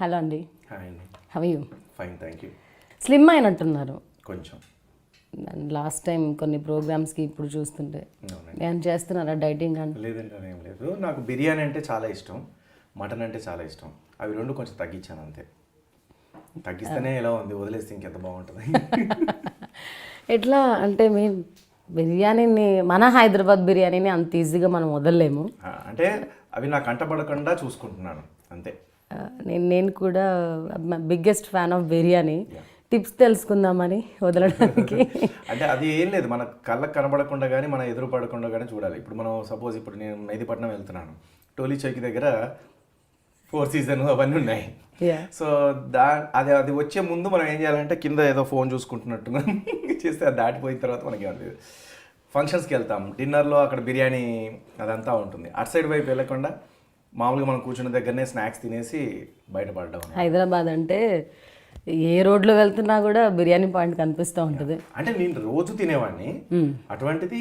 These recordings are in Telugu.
హలో అండి. How you fine thank you slim అయినట్టున్నారు కొంచెం. లాస్ట్ టైం కొన్ని ప్రోగ్రామ్స్కి ఇప్పుడు చూస్తుంటే. ఏం చేస్తున్నారా డైటింగ్ అంటే అలా ఏం లేదు. నాకు బిర్యానీ అంటే చాలా ఇష్టం. మటన్ అంటే చాలా ఇష్టం. అవి రెండు కొంచెం తగ్గించాను అంతే. తగ్గిస్తేనే ఎలా ఉంది? వదిలేస్తే ఇంకెంత బాగుంటుంది? ఎట్లా అంటే మీ బిర్యానీని మన హైదరాబాద్ బిర్యానీని అంత ఈజీగా మనం వదలలేము. అంటే అవి నాకు కంటపడకుండా చూసుకుంటున్నాను. అంతే. నేను నేను కూడా biggest fan of biryani tips తెలుసుకుందామని వదలడానికి. అంటే అది ఏం లేదు మన కళ్ళకు కనబడకుండా కానీ మన ఎదురు పడకుండా కానీ చూడాలి. ఇప్పుడు మనం సపోజ్ ఇప్పుడు నేను మెహదీపట్నం వెళ్తున్నాను. టోలీ చౌకి దగ్గర ఫోర్ సీజన్ అవన్నీ ఉన్నాయి. సో దా అది అది వచ్చే ముందు మనం ఏం చేయాలంటే కింద ఏదో ఫోన్ చూసుకుంటున్నట్టుగా చేస్తే అది దాటిపోయిన తర్వాత మనకి ఏం లేదు. ఫంక్షన్స్కి వెళ్తాం. డిన్నర్లో అక్కడ బిర్యానీ అదంతా ఉంటుంది. అటు సైడ్ వైపు వెళ్ళకుండా మామూలుగా మనం కూర్చున్న దగ్గరనే స్నాక్స్ తినేసి బయటపడ్డాం హైదరాబాద్ అంటే ఏ రోడ్లో వెళ్తున్నా కూడా బిర్యానీ పాయింట్ కనిపిస్తూ ఉంటుంది. అంటే నేను రోజు తినేవాడిని. అటువంటిది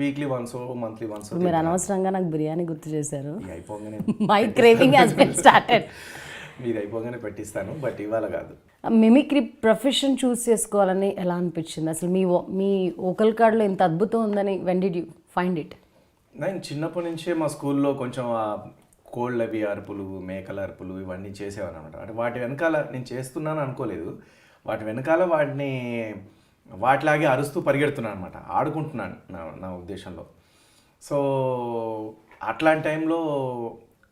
వీక్లీ వన్స్ మంత్లీ వన్స్ మీరు అనవసరంగా నాకు బిర్యానీ గుర్తు చేశారు. అయిపోగానే my craving has been started మీరు అయిపోగానే పెట్టిస్తాను బట్ ఇవాళ కాదు. మిమిక్రీ ప్రొఫెషన్ చూస్ చేసుకోవాలని ఎలా అనిపించింది? అసలు మీ మీ ఓకల్ కార్డ్లో ఇంత అద్భుతం ఉందని when did you find it నేను చిన్నప్పటి నుంచే మా స్కూల్లో కొంచెం కోళ్ళ అవి అరుపులు మేకల అరుపులు ఇవన్నీ చేసేవాను అనమాట అంటే వాటి వెనకాల నేను చేస్తున్నాను అనుకోలేదు. వాటి వెనకాల వాటిని వాటిలాగే అరుస్తూ పరిగెడుతున్నాను అనమాట ఆడుకుంటున్నాను నా నా ఉద్దేశంలో. సో అట్లాంటి టైంలో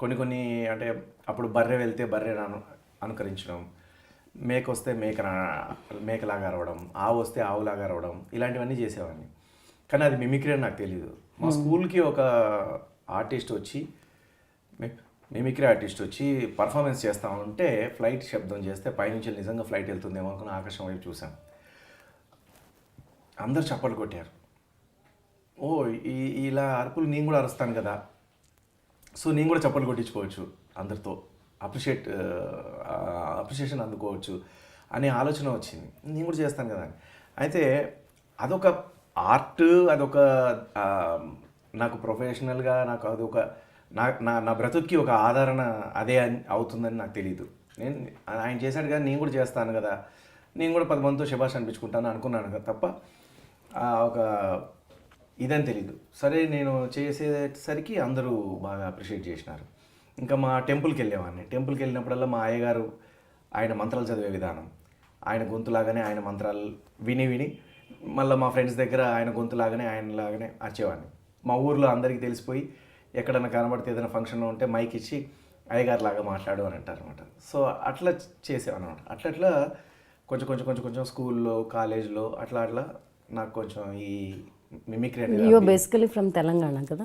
కొన్ని కొన్ని అంటే అప్పుడు బర్రె వెళ్తే బర్రె అను అనుకరించడం. మేక వస్తే మేక మేకలాగా అరవడం. ఆవు వస్తే ఆవులాగా అరవడం. ఇలాంటివన్నీ చేసేవాడిని. కానీ అది మిమిక్రీ అని నాకు తెలియదు మా స్కూల్కి ఒక ఆర్టిస్ట్ వచ్చి మిమిక్రీ ఆర్టిస్ట్ వచ్చి పర్ఫార్మెన్స్ చేస్తా ఉంటే ఫ్లైట్ శబ్దం చేస్తే పైనుంచి నిజంగా ఫ్లైట్ వెళ్తుందేమో అనుకుని ఆకాశం వైపు చూసాం అందరు చప్పట్లు కొట్టారు. ఓ ఈ ఇలా అరుపులు నేను కూడా అరుస్తాను కదా. సో నేను కూడా చప్పట్లు కొట్టించుకోవచ్చు అందరితో. అప్రిషియేట్ అప్రిషియేషన్ అందుకోవచ్చు అనే ఆలోచన వచ్చింది. నేను కూడా చేస్తాను కదా అయితే అదొక ఆర్ట్ అదొక నాకు ప్రొఫెషనల్గా నాకు అదొక నా నా నా బ్రతుక్కి ఒక ఆదరణ అదే అని అవుతుందని నాకు తెలియదు నేను ఆయన చేశాడు కదా నేను కూడా చేస్తాను కదా నేను కూడా పది మందితో శభాష్ అనిపించుకుంటాను అనుకున్నాను కదా తప్ప ఒక ఇదని తెలీదు. సరే నేను చేసేసరికి అందరూ బాగా అప్రిషియేట్ చేసినారు. ఇంకా మా టెంపుల్కి వెళ్ళేవాడిని. టెంపుల్కి వెళ్ళినప్పుడల్లా మా అయ్యగారు ఆయన మంత్రాలు చదివే విధానం ఆయన గొంతులాగానే ఆయన మంత్రాలు విని విని మళ్ళీ మా ఫ్రెండ్స్ దగ్గర ఆయన గొంతులాగానే ఆయనలాగానే వచ్చేవాడిని మా ఊర్లో అందరికీ తెలిసిపోయి ఎక్కడైనా కనబడితే ఏదైనా ఫంక్షన్లో ఉంటే మైక్ ఇచ్చి అయ్యగారు లాగా మాట్లాడు అని అంటారు అనమాట సో అట్లా చేసేవాను అనమాట అట్లా అట్లా కొంచెం కొంచెం కొంచెం కొంచెం స్కూల్లో కాలేజ్లో అట్లా అట్లా నాకు కొంచెం ఈ మిమిక్రీ అనేది యూ బేసికలీ ఫ్రమ్ తెలంగాణ కదా?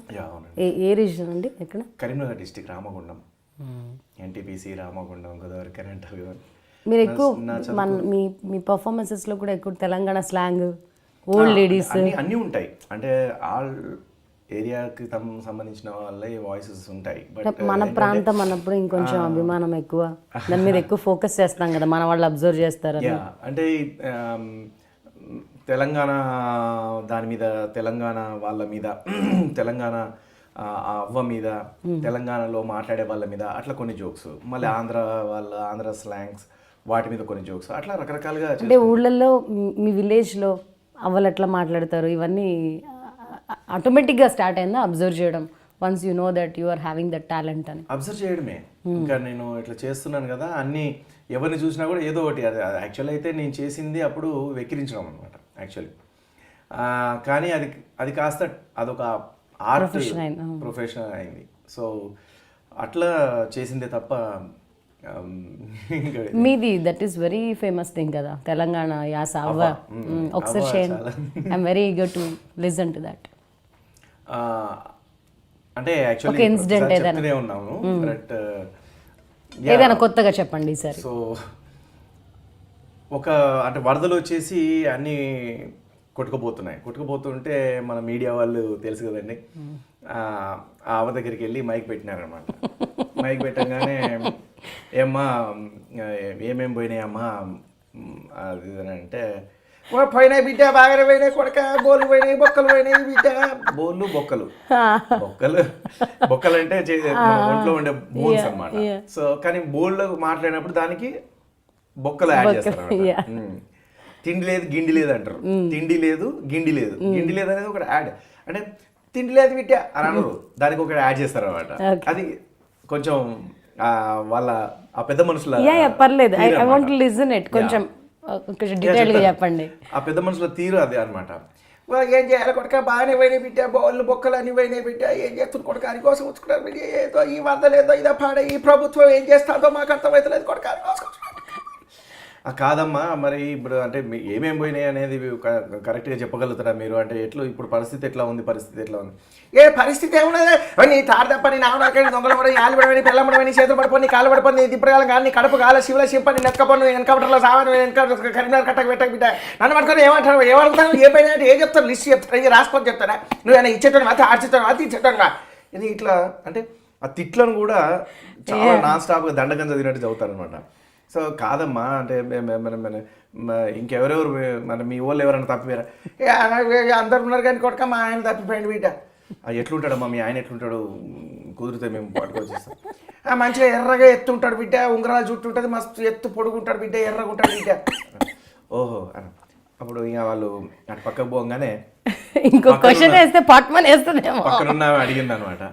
ఏ ఏ రీజన్ అండి ఎక్కడ Karimnagar district Ramagundam. NTPC Ramagundam Godavari current మీరు ఎక్కువ మన మీ మీ పర్ఫార్మెన్సెస్లో కూడా ఎక్కువ తెలంగాణ స్లాంగ్ ఓల్డ్ లేడీస్ అన్ని అన్నీ ఉంటాయి. అంటే ఆల్ ఏరియాకి సంబంధించిన వాళ్ళే వాయిసెస్ ఉంటాయి. బట్ మన ప్రాంతం అన్నప్పుడు ఇంకొంచెం అభిమానం ఎక్కువ. దాని మీద ఎక్కువ ఫోకస్ చేస్తాం కదా మన వాళ్ళు అబ్జర్వ్ చేస్తారని. యా అంటే తెలంగాణ దాని మీద తెలంగాణ వాళ్ళ మీద తెలంగాణ అవ్వ మీద తెలంగాణలో మాట్లాడే వాళ్ళ మీద అట్లా కొన్ని జోక్స్ మళ్ళీ ఆంధ్ర వాళ్ళ ఆంధ్ర స్లాంగ్స్ వాటి మీద కొన్ని జోక్స్ అట్లా రకరకాలుగా అంటే ఊళ్ళల్లో మీ- మీ విలేజ్లో అవ్వలు ఎట్లా మాట్లాడతారు? ఇవన్నీ ఆటోమేటిక్గా స్టార్ట్ అయిందా అబ్జర్వ్ చేయడం? Once you know that you are having that talent అని. అబ్జర్వ్ చేయడమే. ఇంకా నేను ఇట్లా చేస్తున్నాను కదా అన్ని ఎవరిని చూసినా కూడా ఏదో ఒకటి అది యాక్చువల్ అయితే నేను చేసింది అప్పుడు వెక్కిరించడం అనమాట యాక్చువల్లీ కానీ అది అది కాస్త అదొక ఆర్ట్ ప్రొఫెషనల్ అయింది సో అట్లా చేసిందే తప్ప మీది that is very famous thing కదా తెలంగాణ యాస అవ్వ. ఒకసారి I'm very eager to listen to that అంటే యాక్చువల్లీ incident చెప్తూనే ఉన్నాము బట్ ఏదైనా కొత్తగా చెప్పండి ఈసారి సో ఒక అంటే వరదలు వచ్చేసి అన్నీ కొట్టుకుపోతున్నాయి. కొట్టుకుపోతుంటే మన మీడియా వాళ్ళు తెలుసు కదండి. ఆ ఆ అవ్వ దగ్గరికి వెళ్ళి మైక్ పెట్టినారనమాట మైక్ పెట్టగానే ఏమ్మా ఏమేం పోయినాయి అమ్మా మ్, అది అంటే పోయినాయి బిడ్డ బాగానే పోయినాయి కొడక బోళ్ళు పోయినాయి బొక్కలు పోయినాయి బిడ్డ. బోళ్ళు బొక్కలు. బొక్కలు బొక్కలు అంటే ఒంట్లో ఉండే బోన్స్ yeah. సో కానీ బోళ్ళు మాట్లాడినప్పుడు దానికి బొక్కలు యాడ్ చేస్తారు. తిండి లేదు గిండి లేదు అంటారు. తిండి లేదు గిండి లేదు. గిండి లేదు అనేది ఒకటి యాడ్. అంటే తిండి లేదు బిడ్డ అని అనరు. దానికి ఒకటి యాడ్ చేస్తారు అనమాట. అది కొంచెం ఆ, వాళ్ళ ఆ పెద్ద మనుషుల పర్లేదు. I want. లిజన్ ఇట్ కొంచెం డీటెయిల్గా. చెప్పండి. ఆ పెద్ద మనుషుల తీరు అదే అనమాట ఏం చేయాలి కొడక? బాగానే పోయినాయి బిడ్డ. బోళ్ళు బొక్కలు అన్ని పోయినాయి బిడ్డ. ఏం చేస్తుంది కొడక? అని కోసం వచ్చుకున్నారు బిడ్డ. ఏదో ఈ వరద లేదో ఇదో పాడే ఈ ప్రభుత్వం ఏం చేస్తుందో మాకు అర్థమవుతలేదు కొడక. అని కాదమ్మా మరి ఇప్పుడు అంటే మీ- ఏమేం పోయినాయి అనేది కరెక్ట్గా చెప్పగలుగుతారా మీరు? అంటే ఎట్లా ఇప్పుడు పరిస్థితి ఎట్లా ఉంది? పరిస్థితి ఎట్లా ఉంది? ఏ పరిస్థితి ఏమున్నది? నీ తాడు తప్ప నీ నాన్న అక్కడ దొంగలు పడి ఆలు పడిపోయి పిల్ల పడిపోయి చేతులు పడిపోయి కాళ్ళు పడిపోయి నీ దిప్పరగాలం కానీ నీ కడుపు కాల శివుల శింప నీ నెక్కపన్ను ఎన్కౌంటర్లో సామాన్ వెనక కరీంనగర్ కట్టక పెట్టక బిడ్డ. నన్ను పట్టుకొని ఏమంటారు? ఏమడుగుతాను ఏ పైన ఏం చెప్తాను లిస్ట్ చెప్తాను రాసుకొని చెప్తారా నువ్వు ఆయన ఇచ్చేటాను మాత్రం అది ఇచ్చేటాను ఇది ఇట్లా అంటే ఆ తిట్లను కూడా చాలా నాన్ స్టాప్గా దండకం చదివినట్టు చదువుతారు అనమాట సో కాదమ్మా అంటే ఇంకెవరెవరు మన మీ వాళ్ళు ఎవరైనా తప్పిపోయారా? అందరు ఉన్నారు కానీ కొడుక మా ఆయన తప్పిపోయింది బిడ్డ ఆ, ఎట్లుంటాడమ్మా మీ ఆయన ఎట్లుంటాడు? కుదిరితే మేము పట్టుకొచ్చేస్తాం ఆ, మంచిగా ఎర్రగా ఎత్తుంటాడు బిడ్డ ఉంగరాలు చుట్టూ ఉంటుంది మస్తు ఎత్తు పొడుగుంటాడు బిడ్డ ఎర్రగా ఉంటాడు బిడ్డ. ఓహో అని అప్పుడు ఇక వాళ్ళు అటు పక్కకు పోగానే ఇంకో క్వశ్చన్ వేస్తే పట్టుమని వేస్తుందేమో. పక్కనున్న అడిగింది అనమాట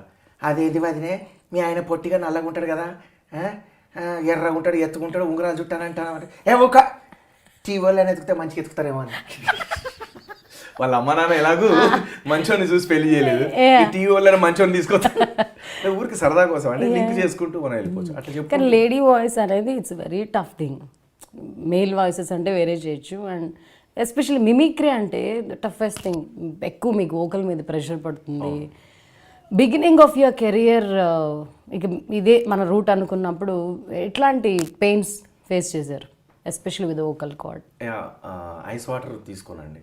అదేంటి వదినే మీ ఆయన పొట్టిగా నల్లగా ఉంటాడు కదా ఎర్రగా ఉంటాడు ఎత్తుకుంటాడు ఉంగరాలు చుట్టానంటాను ఏ ఒక అని ఎత్తుకుతే మంచిగా ఎత్తుకుతారేమో అని. వాళ్ళ అమ్మ నాన్న ఎలాగూ మంచోని చూసి పెళ్ళి చేయలేదు. టీవీ వాళ్ళని మంచోని తీసుకొస్తా ఊరికి సరదా కోసం అంటే లింక్ చేసుకుంటూ మనం వెళ్ళిపోవచ్చు. అట్లా చెప్పు కానీ లేడీ వాయిస్ అనేది it's very tough thing. Male voices అంటే వేరే చేయొచ్చు. అండ్ ఎస్పెషల్లీ మిమిక్రీ అంటే టఫెస్ట్ థింగ్. ఎక్కువ మీకు వోకల్ మీద ప్రెషర్ పడుతుంది. బిగినింగ్ ఆఫ్ యువర్ కెరియర్ ఇక ఇదే మన రూట్ అనుకున్నప్పుడు ఎట్లాంటి పెయిన్స్ ఫేస్ చేశారు? Especially with vocal cord. Ice water తీసుకోనండి.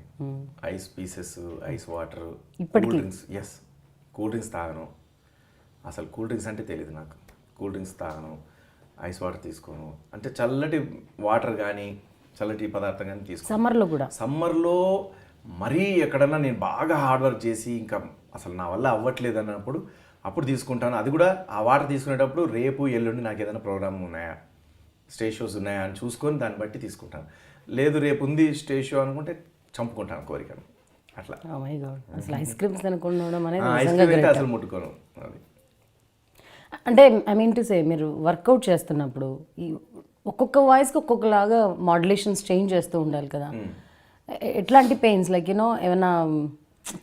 Ice pieces ice water ఇప్పటికీ? Cool drinks yes cool drinks తాగను. అసలు కూల్ డ్రింక్స్ అంటే తెలియదు నాకు. కూల్ డ్రింక్స్ తాగను ఐస్ వాటర్ తీసుకోను. అంటే చల్లటి వాటర్ కానీ చల్లటి పదార్థం కానీ తీసుకోను. సమ్మర్లో కూడా? సమ్మర్లో మరీ ఎక్కడన్నా నేను బాగా హార్డ్ వర్క్ చేసి ఇంకా అసలు నా వల్ల అవ్వట్లేదు అన్నప్పుడు అప్పుడు తీసుకుంటాను. అది కూడా ఆ వాటర్ తీసుకునేటప్పుడు రేపు ఎల్లుండి నాకు ఏదైనా ప్రోగ్రామ్ ఉన్నాయా? స్టేజ్ షోస్ ఉన్నాయా అని చూసుకొని దాన్ని బట్టి తీసుకుంటాను. లేదు రేపు ఉంది స్టేజ్ షో అనుకుంటే చంపుకుంటాను కోరికను. అట్లా. అసలు ఐస్ క్రీమ్స్ అనేది. అసలు ముట్టుకోను అది. అంటే ఐ మీన్ టు సే మీరు వర్కౌట్ చేస్తున్నప్పుడు ఈ ఒక్కొక్క వాయిస్కి ఒక్కొక్కలాగా మాడ్యులేషన్స్ చేంజ్ చేస్తూ ఉండాలి కదా. ఎట్లాంటి పెయిన్స్ లైక్ యూనో ఏమైనా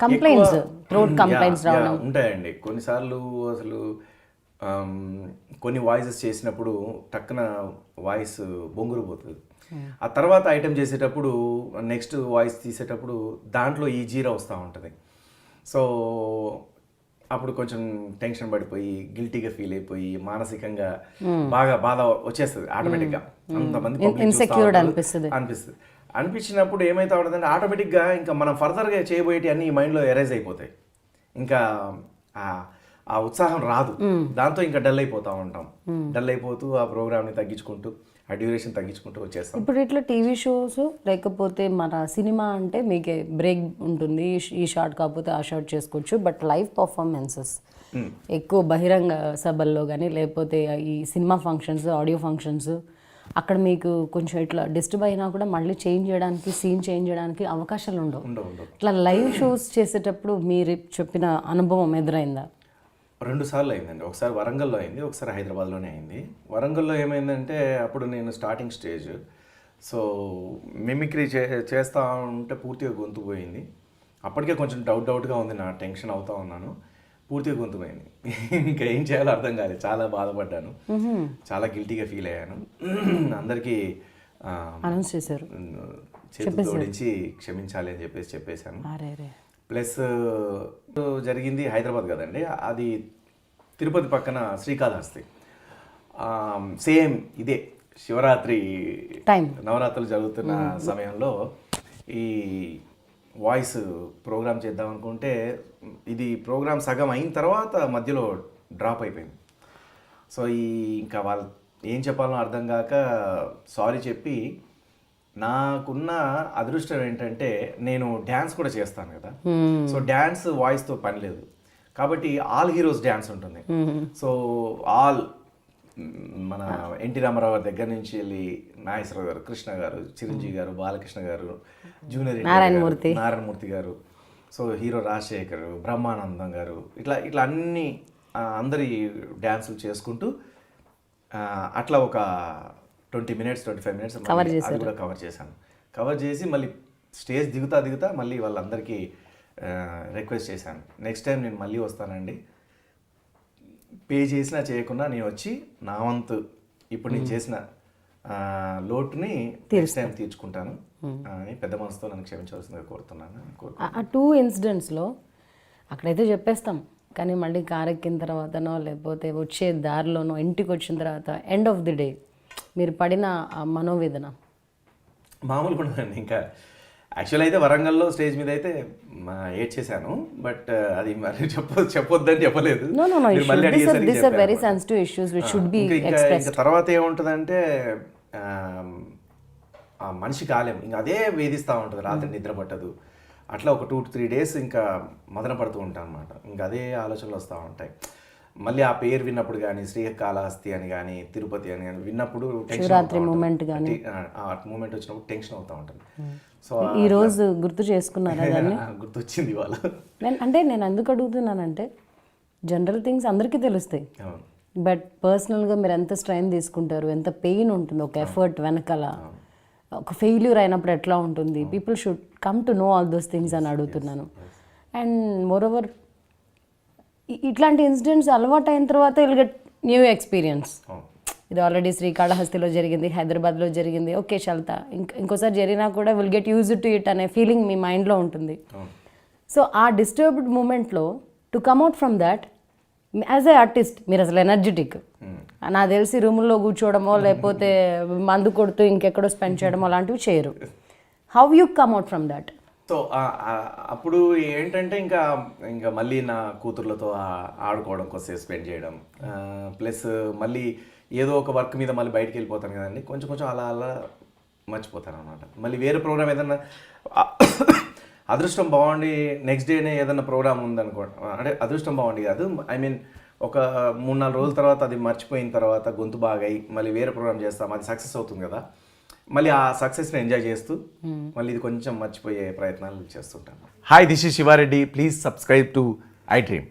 కంప్లైంట్స్ థ్రోట్ కంప్లైంట్స్ రావడం. ఉంటాయండి. కొన్నిసార్లు అసలు ఆమ్, కొన్ని వాయిసెస్ చేసినప్పుడు టక్కున వాయిస్ బొంగురు పోతుంది ఆ తర్వాత ఐటెం చేసేటప్పుడు నెక్స్ట్ వాయిస్ తీసేటప్పుడు దాంట్లో ఈ జీరా వస్తూ ఉంటుంది. సో అప్పుడు కొంచెం టెన్షన్ పడిపోయి గిల్టీగా ఫీల్ అయిపోయి మానసికంగా బాగా బాధ వచ్చేస్తుంది ఆటోమేటిక్గా అంతమంది చూస్తా Insecured ఉంటారు. అనిపిస్తుంది. అనిపించినప్పుడు ఏమైతే ఉంటుందంటే ఆటోమేటిక్గా ఇంకా మనం ఫర్దర్గా చేయబోయేటి అన్ని ఈ మైండ్లో ఎరేజ్ అయిపోతాయి. ఇంకా ఆ- ఉత్సాహం రాదు. దాంతో ఇంకా డల్ అయిపోతూ ఉంటాం. డల్ అయిపోతూ ఆ ప్రోగ్రామ్ని తగ్గించుకుంటూ ఆ డ్యూరేషన్ తగ్గించుకుంటూ వచ్చేస్తాం. ఇప్పుడు ఇట్లా టీవీ షోస్ లేకపోతే మన సినిమా అంటే మీకు బ్రేక్ ఉంటుంది. ఈ- ఈ షార్ట్ కాకపోతే ఆ షార్ట్ చేసుకోవచ్చు. బట్ లైవ్ పర్ఫార్మెన్సెస్ ఎక్కువ బహిరంగ సభల్లో కానీ లేకపోతే ఈ సినిమా ఫంక్షన్స్ ఆడియో ఫంక్షన్స్ అక్కడ మీకు కొంచెం ఇట్లా డిస్టర్బ్ అయినా కూడా మళ్ళీ చేంజ్ చేయడానికి సీన్ చేంజ్ చేయడానికి అవకాశాలు ఉండవు. ఇట్లా లైవ్ షోస్ చేసేటప్పుడు మీరు చెప్పిన అనుభవం ఎదురైందా? రెండు సార్లు అయిందండి. ఒకసారి వరంగల్లో అయింది ఒకసారి హైదరాబాద్లోనే అయింది. వరంగల్లో ఏమైందంటే అప్పుడు నేను స్టార్టింగ్ స్టేజ్ సో మిమిక్రీ చే చేస్తూ ఉంటే పూర్తిగా గొంతు పోయింది. అప్పటికే కొంచెం డౌట్ డౌట్గా ఉంది నా టెన్షన్ అవుతా ఉన్నాను. పూర్తిగా గొంతు పోయింది ఇంకా ఏం చేయాలో అర్థం కాలేదు. చాలా బాధపడ్డాను. చాలా గిల్టీగా ఫీల్ అయ్యాను. అందరికీ అనౌన్స్ చేశారు. చేతులు జోడించి క్షమించాలి అని చెప్పేసి చెప్పేశాను. ప్లస్ జరిగింది హైదరాబాద్ కదండి. అది తిరుపతి పక్కన శ్రీకాళహస్తి. సేమ్ ఇదే శివరాత్రి. నవరాత్రులు జరుగుతున్న సమయంలో ఈ వాయిస్ ప్రోగ్రామ్ చేద్దాం అనుకుంటే ఇది ప్రోగ్రామ్ సగం అయిన తర్వాత మధ్యలో డ్రాప్ అయిపోయింది. సో ఈ ఇంకా వాళ్ళు ఏం చెప్పాలో అర్థం కాక సారీ చెప్పి నాకున్న అదృష్టం ఏంటంటే నేను డ్యాన్స్ కూడా చేస్తాను కదా. సో డ్యాన్స్ వాయిస్తో పని లేదు. కాబట్టి ఆల్ హీరోస్ డ్యాన్స్ ఉంటుంది. సో ఆల్ మన ఎన్టీ రామారావు గారి దగ్గర నుంచి వెళ్ళి నాగేశ్వరరావు గారు కృష్ణ గారు చిరంజీవి గారు బాలకృష్ణ గారు జూనియర్ నారాయణమూర్తి. నారాయణమూర్తి గారు సో హీరో రాజశేఖర్ బ్రహ్మానందం గారు ఇట్లా ఇట్లా అన్ని అందరి డ్యాన్సులు చేసుకుంటూ అట్లా ఒక twenty minutes twenty five minutes అది కూడా కవర్ చేశాను. కవర్ చేసి మళ్ళీ స్టేజ్ దిగుతా దిగుతా మళ్ళీ వాళ్ళందరికీ రిక్వెస్ట్ చేశాను. నెక్స్ట్ టైం నేను మళ్ళీ వస్తానండి. పే చేసినా చేయకుండా నేను వచ్చి నా వంతు ఇప్పుడు నేను చేసిన లోటుని నెక్స్ట్ టైం తీర్చుకుంటాను అని పెద్ద మనసుతో నన్ను క్షమించవలసిందిగా కోరుతున్నాను కోరు ఆ- టూ ఇన్సిడెంట్స్లో అక్కడైతే చెప్పేస్తాం. కానీ మళ్ళీ కార్ ఎక్కిన తర్వాతనో లేకపోతే వచ్చే దారిలోనో ఇంటికి వచ్చిన తర్వాత ఎండ్ ఆఫ్ ది డే మీరు పడిన మనోవేదన. మామూలుగా ఉండదండి. ఇంకా యాక్చువల్ అయితే వరంగల్లో స్టేజ్ మీద అయితే ఏడ్ చేశాను బట్ అది మరి చెప్ప చెప్పొద్దని చెప్పలేదు. Very. Sensitive issues which should be ఇంకా తర్వాత ఏముంటుందంటే మనిషి కాలేం ఇంకా అదే వేధిస్తూ ఉంటుంది రాత్రి నిద్ర పట్టదు. అట్లా ఒక టూ త్రీ డేస్ ఇంకా మదన పడుతూ ఉంటాను అనమాట ఇంకా అదే ఆలోచనలు వస్తూ ఉంటాయి. మళ్ళీ ఆ పేరు విన్నప్పుడు కానీ శ్రీకాళహస్తి అని కానీ తిరుపతి అని కానీ విన్నప్పుడు టెన్షన్ మూమెంట్ వచ్చినప్పుడు టెన్షన్ అవుతూ ఉంటుంది. సో ఈ రోజు గుర్తు చేసుకున్నారా దాన్ని? గుర్తొచ్చింది ఇవాళ. నేను అంటే నేను ఎందుకు అడుగుతున్నానంటే జనరల్ థింగ్స్ అందరికీ తెలుస్తాయి. బట్ పర్సనల్గా మీరు ఎంత స్ట్రెయిన్ తీసుకుంటారు ఎంత పెయిన్ ఉంటుంది ఒక ఎఫర్ట్ వెనకాల ఒక ఫెయిల్యూర్ అయినప్పుడు ఎట్లా ఉంటుంది? People should come to know all those things అని అడుగుతున్నాను. అండ్ మోర్ ఓవర్ ఇట్లాంటి ఇన్సిడెంట్స్ అలవాటు అయిన తర్వాత విల్ గెట్ న్యూ ఎక్స్పీరియన్స్. ఇది ఆల్రెడీ శ్రీకాళహస్తిలో జరిగింది హైదరాబాద్లో జరిగింది. ఓకే చల్తా ఇంక ఇంకోసారి జరిగినా కూడా will get use to it అనే ఫీలింగ్ మీ మైండ్లో ఉంటుంది. సో ఆ డిస్టర్బ్డ్ మూమెంట్లో to come out from that as a artist మీరు అసలు ఎనర్జెటిక్ నాకు తెలిసి రూముల్లో కూర్చోవడమో లేకపోతే మందు కొడుతూ ఇంకెక్కడో స్పెండ్ చేయడమో అలాంటివి చేయరు. How you come out from that so అప్పుడు ఏంటంటే ఇంకా ఇంకా మళ్ళీ నా కూతుర్లతో ఆడుకోవడం కోసం స్పెండ్ చేయడం. ప్లస్ మళ్ళీ ఏదో ఒక వర్క్ మీద మళ్ళీ బయటికి వెళ్ళిపోతాను కదండి. కొంచెం కొంచెం అలా అలా మర్చిపోతాను అనమాట మళ్ళీ వేరే ప్రోగ్రామ్ ఏదన్నా అదృష్టం బాగుండి నెక్స్ట్ డేనే ఏదన్నా ప్రోగ్రామ్ ఉందనుకో అంటే అదృష్టం బాగుండి కాదు. ఐ మీన్ ఒక మూడు నాలుగు రోజుల తర్వాత అది మర్చిపోయిన తర్వాత గొంతు బాగాయి మళ్ళీ వేరే ప్రోగ్రామ్ చేస్తాం అది సక్సెస్ అవుతుంది కదా. మళ్ళీ ఆ సక్సెస్ని ఎంజాయ్ చేస్తూ మళ్ళీ ఇది కొంచెం మర్చిపోయే ప్రయత్నాలు చేస్తుంటాను. Hi this is Siva Reddy please subscribe to I dream